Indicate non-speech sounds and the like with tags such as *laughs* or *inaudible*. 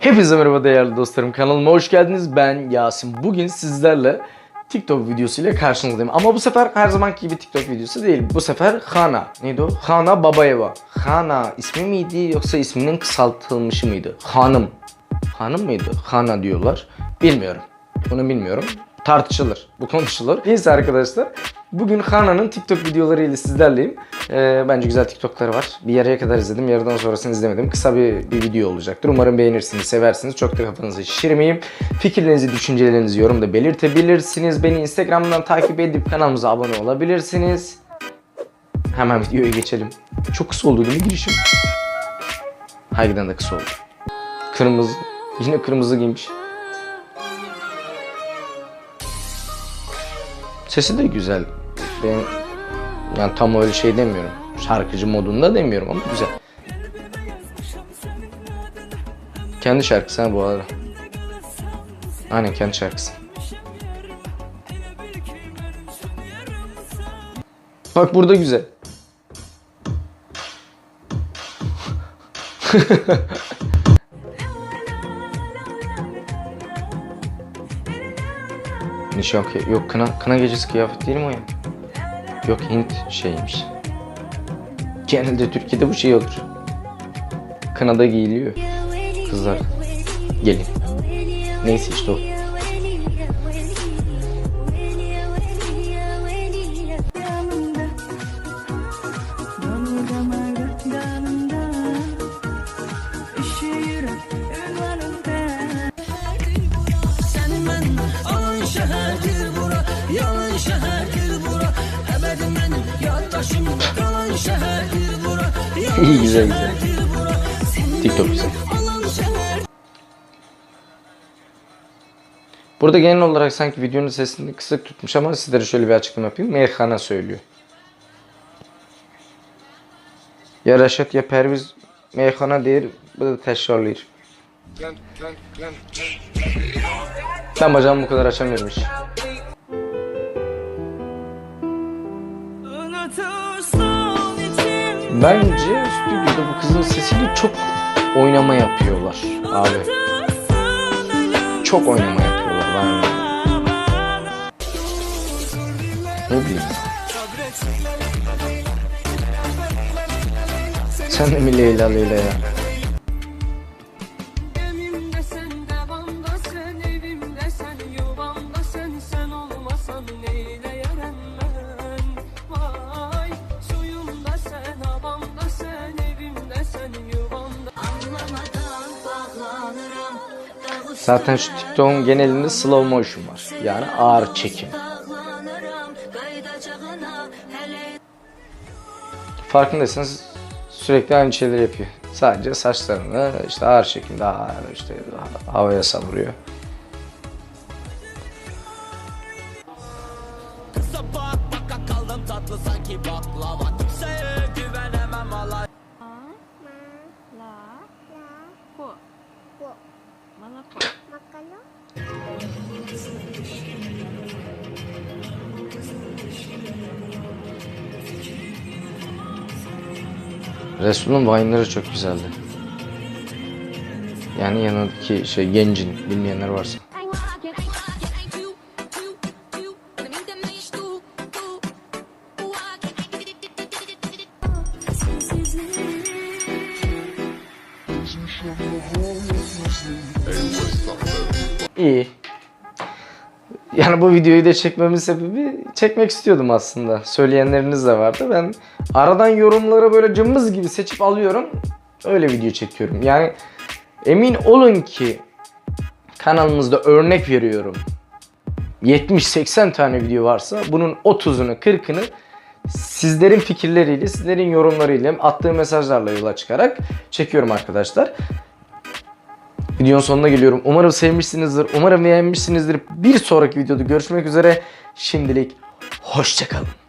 Hepinize merhaba değerli dostlarım. Kanalıma hoş geldiniz. Ben Yasin. Bugün sizlerle TikTok videosu ile karşınızdayım. Ama bu sefer her zamanki gibi TikTok videosu değil. Bu sefer Hana. Neydi o? Hana Babayeva. Hana ismi miydi yoksa isminin kısaltılmışı mıydı? Hanım. Hanım mıydı? Hana diyorlar. Bilmiyorum. Bunu bilmiyorum. Tartışılır. Bu konuşulur. Neyse arkadaşlar. Bugün Hana'nın TikTok videoları ile sizlerleyim. Ee, bence güzel TikTok'ları var. Bir yarıya kadar izledim. Yarıdan sonrasını izlemedim. Kısa bir, bir video olacaktır. Umarım beğenirsiniz, seversiniz. Çok da kafanızı şişirmeyeyim. Fikirlerinizi, düşüncelerinizi yorumda belirtebilirsiniz. Beni Instagram'dan takip edip kanalımıza abone olabilirsiniz. Hemen videoya geçelim. Çok kısa oldu değil mi girişim? Harbiden de kısa oldu. Kırmızı. Yine kırmızı giymiş. Sesi de güzel. Ben yani tam öyle şey demiyorum. Şarkıcı modunda demiyorum ama güzel. Kendi şarkısı ha bu arada. Aynen kendi şarkısı. Bak burada güzel. *laughs* Nişan kıy- Yok kına, kına gecesi kıyafet değil mi o ya? Yok Hint şeymiş. Genelde Türkiye'de bu şey olur. Kınada giyiliyor. Kızlar. Gelin. Neyse işte o. İyi güzel güzel. TikTok güzel. Burada genel olarak sanki videonun sesini kısık tutmuş ama sizlere şöyle bir açıklama yapayım. Meyhana söylüyor. Ya Reşat ya Perviz meyhana değil, bu da teşharlıyır. Ben bacağımı bu kadar açamıyorum hiç. Bence stüdyoda bu kızın sesiyle çok oynama yapıyorlar abi. Çok oynama yapıyorlar ben. Ne bileyim. Sen de mi Leyla Leyla ya? Zaten şu TikTok'un genelinde slow motion var. Yani ağır çekim. Farkındaysanız sürekli aynı şeyleri yapıyor. Sadece saçlarını işte ağır şekilde ağır işte havaya savuruyor. Sabah baka kaldım tatlı sanki baklava Resul'ün Vine'ları çok güzeldi. Yani yanındaki şey gencin bilmeyenler varsa. İyi. Yani bu videoyu da çekmemin sebebi çekmek istiyordum aslında. Söyleyenleriniz de vardı. Ben aradan yorumları böyle cımbız gibi seçip alıyorum. Öyle video çekiyorum. Yani emin olun ki kanalımızda örnek veriyorum. 70-80 tane video varsa bunun 30'unu 40'ını sizlerin fikirleriyle, sizlerin yorumlarıyla, attığım mesajlarla yola çıkarak çekiyorum arkadaşlar. Videonun sonuna geliyorum. Umarım sevmişsinizdir. Umarım beğenmişsinizdir. Bir sonraki videoda görüşmek üzere. Şimdilik hoşçakalın.